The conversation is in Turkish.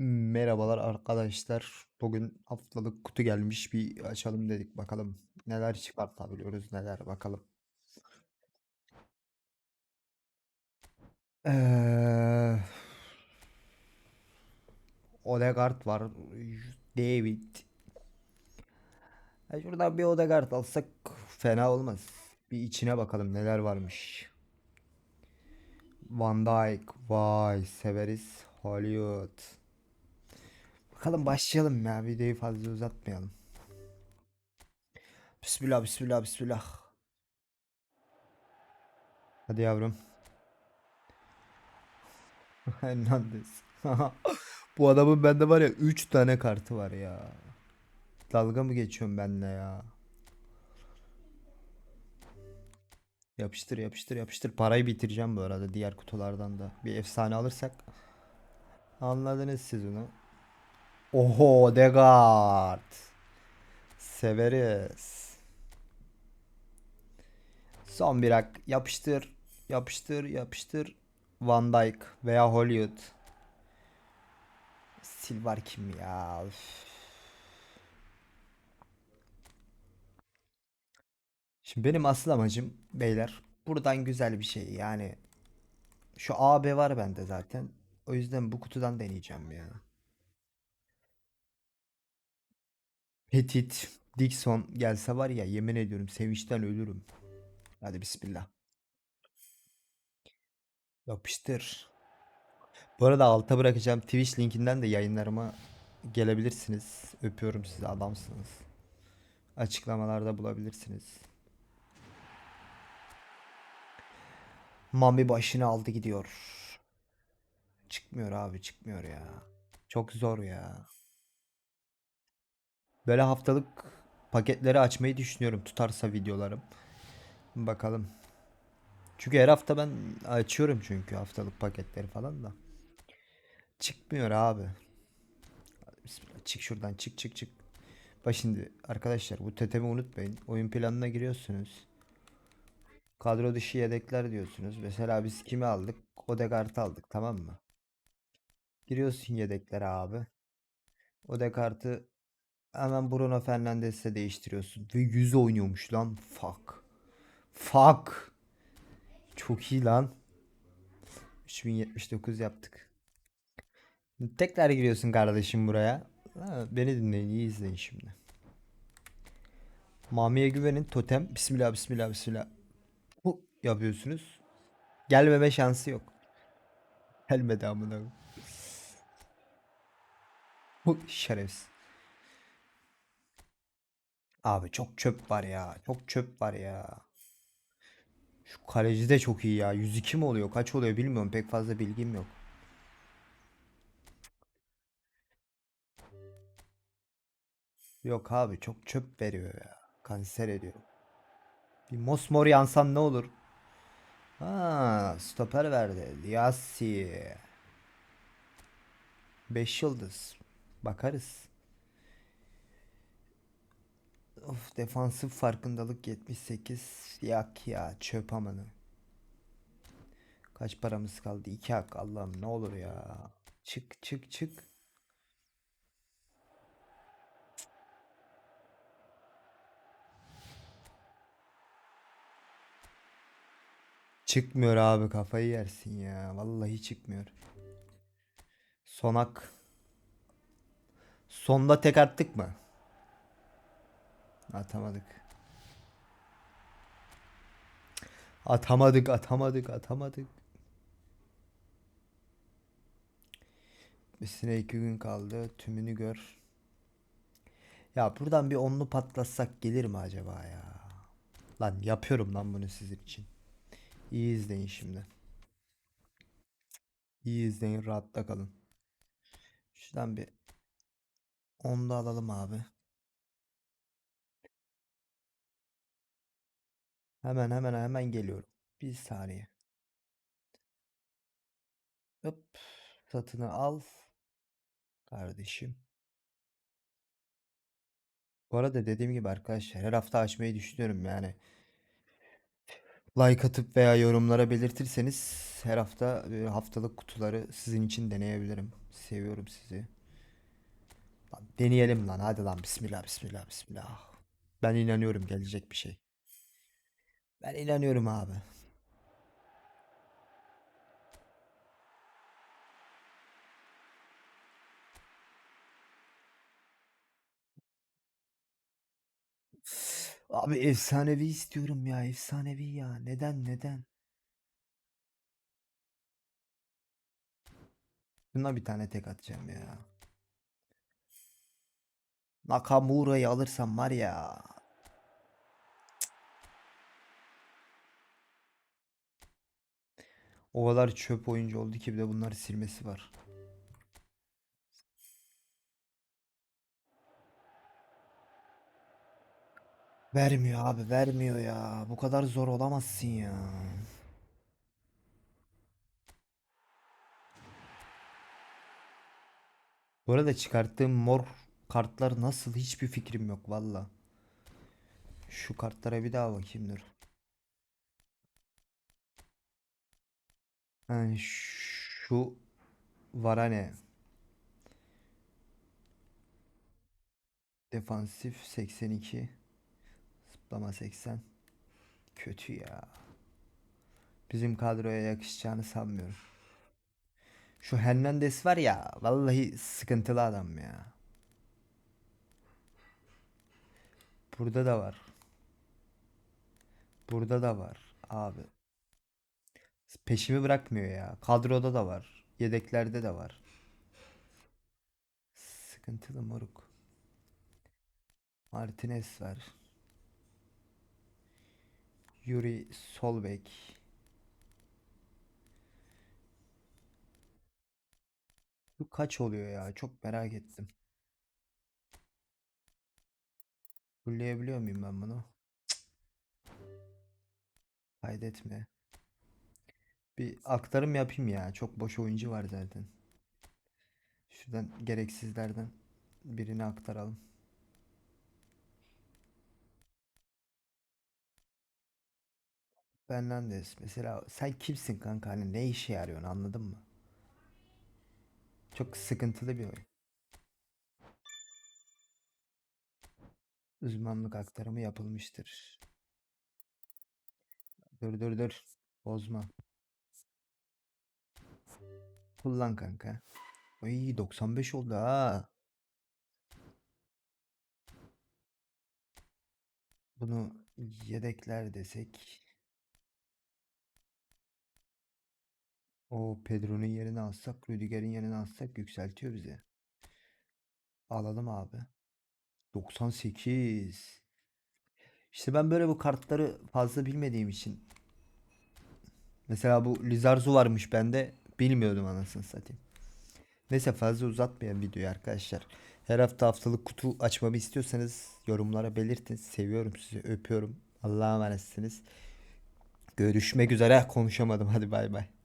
Merhabalar arkadaşlar. Bugün haftalık kutu gelmiş bir açalım dedik bakalım. Neler çıkartabiliyoruz neler bakalım. Ee, Odegaard var. David. Ha, şuradan bir Odegaard alsak fena olmaz. Bir içine bakalım neler varmış. Van Dijk. Vay severiz. Hollywood. Bakalım başlayalım ya. Videoyu fazla uzatmayalım. Bismillah bismillah bismillah. Hadi yavrum. Hernandez. Bu adamın bende var ya 3 tane kartı var ya. Dalga mı geçiyorsun benimle ya? Yapıştır yapıştır yapıştır. Parayı bitireceğim bu arada diğer kutulardan da. Bir efsane alırsak. Anladınız siz onu. Oho Odegaard. Severiz. Son bir hak. Yapıştır. Yapıştır. Yapıştır. Van Dijk veya Hollywood. Silvar kim ya? Üf. Şimdi benim asıl amacım beyler buradan güzel bir şey yani şu AB var bende zaten. O yüzden bu kutudan deneyeceğim ya. Petit, Dixon gelse var ya yemin ediyorum sevinçten ölürüm. Hadi bismillah. Yapıştır. Bu arada alta bırakacağım Twitch linkinden de yayınlarıma gelebilirsiniz. Öpüyorum sizi adamsınız. Açıklamalarda bulabilirsiniz. Mami başını aldı gidiyor. Çıkmıyor abi çıkmıyor ya. Çok zor ya. Böyle haftalık paketleri açmayı düşünüyorum tutarsa videolarım. Bakalım. Çünkü her hafta ben açıyorum çünkü haftalık paketleri falan da. Çıkmıyor abi. Bismillah. Çık şuradan çık çık çık. Bak şimdi arkadaşlar bu tetemi unutmayın. Oyun planına giriyorsunuz. Kadro dışı yedekler diyorsunuz. Mesela biz kimi aldık? Odegaard'ı aldık tamam mı? Giriyorsun yedeklere abi. Odegaard'ı hemen Bruno Fernandes'le değiştiriyorsun. Ve 100 oynuyormuş lan. Fuck. Fuck. Çok iyi lan. 3079 yaptık. Tekrar giriyorsun kardeşim buraya. Beni dinleyin iyi izleyin şimdi. Mami'ye güvenin totem. Bismillah bismillah bismillah. Bu yapıyorsunuz. Gelmeme şansı yok. Gelmedi amına. Bu şerefsiz. Abi çok çöp var ya. Çok çöp var ya. Şu kaleci de çok iyi ya. 102 mi oluyor? Kaç oluyor bilmiyorum. Pek fazla bilgim yok. Yok abi çok çöp veriyor ya. Kanser ediyor. Bir mosmor yansan ne olur? Ha, stoper verdi. Yassi. 5 yıldız. Bakarız. Of defansif farkındalık 78. Yak ya çöp amanı. Kaç paramız kaldı? 2 hak Allah'ım ne olur ya. Çık çık çık. Çıkmıyor abi kafayı yersin ya. Vallahi çıkmıyor. Sonak. Sonda tek attık mı? Atamadık. Atamadık, atamadık, atamadık. Üstüne iki gün kaldı. Tümünü gör. Ya buradan bir onlu patlatsak gelir mi acaba ya? Lan yapıyorum lan bunu sizin için. İyi izleyin şimdi. İyi izleyin, rahatta kalın. Şuradan bir da alalım abi. Hemen hemen hemen geliyorum. Bir saniye. Hop. Satını al. Kardeşim. Bu arada dediğim gibi arkadaşlar her hafta açmayı düşünüyorum yani. Like atıp veya yorumlara belirtirseniz her hafta e, haftalık kutuları sizin için deneyebilirim. Seviyorum sizi. Deneyelim lan. Hadi lan. Bismillah, bismillah, bismillah. Ben inanıyorum gelecek bir şey. Ben inanıyorum abi. Abi efsanevi istiyorum ya. Efsanevi ya. Neden neden? Buna bir tane tek atacağım ya. Nakamura'yı alırsam var ya. O kadar çöp oyuncu oldu ki bir de bunları silmesi var. Vermiyor abi vermiyor ya. Bu kadar zor olamazsın ya. Bu arada çıkarttığım mor kartlar nasıl hiçbir fikrim yok valla. Şu kartlara bir daha bakayım dur. Ha, şu Varane. Defansif 82. Zıplama 80. Kötü ya. Bizim kadroya yakışacağını sanmıyorum. Şu Hernandez var ya vallahi sıkıntılı adam ya. Burada da var. Burada da var abi. Peşimi bırakmıyor ya. Kadroda da var. Yedeklerde de var. Sıkıntılı moruk. Martinez var. Yuri Solbek. Bu kaç oluyor ya? Çok merak ettim. Fulleyebiliyor muyum ben bunu? Cık. Kaydetme. Bir aktarım yapayım ya. Çok boş oyuncu var zaten. Şuradan gereksizlerden birini aktaralım. Fernandes mesela sen kimsin kanka hani ne işe yarıyorsun anladın mı? Çok sıkıntılı bir oyun. Uzmanlık aktarımı yapılmıştır. Dur dur dur. Bozma. Kullan kanka. Ay 95 oldu ha. Bunu yedekler desek. O Pedro'nun yerine alsak, Rüdiger'in yerine alsak yükseltiyor bizi. Alalım abi. 98. İşte ben böyle bu kartları fazla bilmediğim için. Mesela bu Lizarzu varmış bende. Bilmiyordum anasını satayım. Neyse fazla uzatmayalım videoyu arkadaşlar. Her hafta haftalık kutu açmamı istiyorsanız yorumlara belirtin. Seviyorum sizi, öpüyorum. Allah'a emanetsiniz. Görüşmek üzere. Konuşamadım. Hadi bay bay.